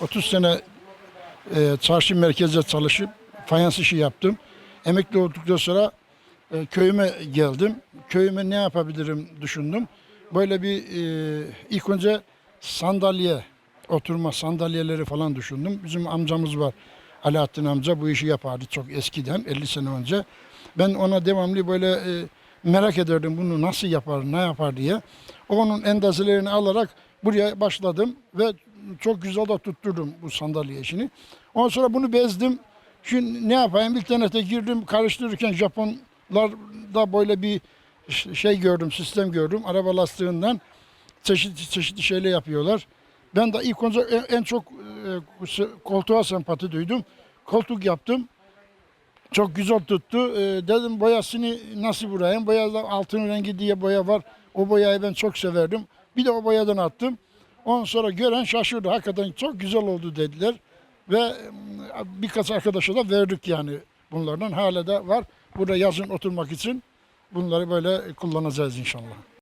30 sene e, çarşı merkezde çalışıp fayans işi yaptım. Emekli olduktan sonra e, köyüme geldim. Köyüme ne yapabilirim düşündüm. Böyle bir e, ilk önce sandalye, oturma sandalyeleri falan düşündüm. Bizim amcamız var. Alaaddin amca bu işi yapardı çok eskiden 50 sene önce. Ben ona devamlı böyle e, merak ederdim bunu nasıl yapar, ne yapar diye. Onun endazelerini alarak buraya başladım ve çok güzel de tutturdum bu sandalye işini. Ondan sonra bunu bezdim. Şimdi ne yapayım? İnternete girdim karıştırırken Japonlarda böyle bir şey gördüm, sistem gördüm. Araba lastiğinden çeşitli çeşitli şeyler yapıyorlar. Ben de ilk önce en, en çok e, koltuğa sempati duydum. Koltuk yaptım. Çok güzel tuttu. Ee, dedim boyasını nasıl vurayım? Boyada altın rengi diye boya var. O boyayı ben çok severdim. Bir de o boyadan attım. Ondan sonra gören şaşırdı. Hakikaten çok güzel oldu dediler. Ve e, birkaç arkadaşa da verdik yani bunlardan. Hala da var. Burada yazın oturmak için bunları böyle kullanacağız inşallah.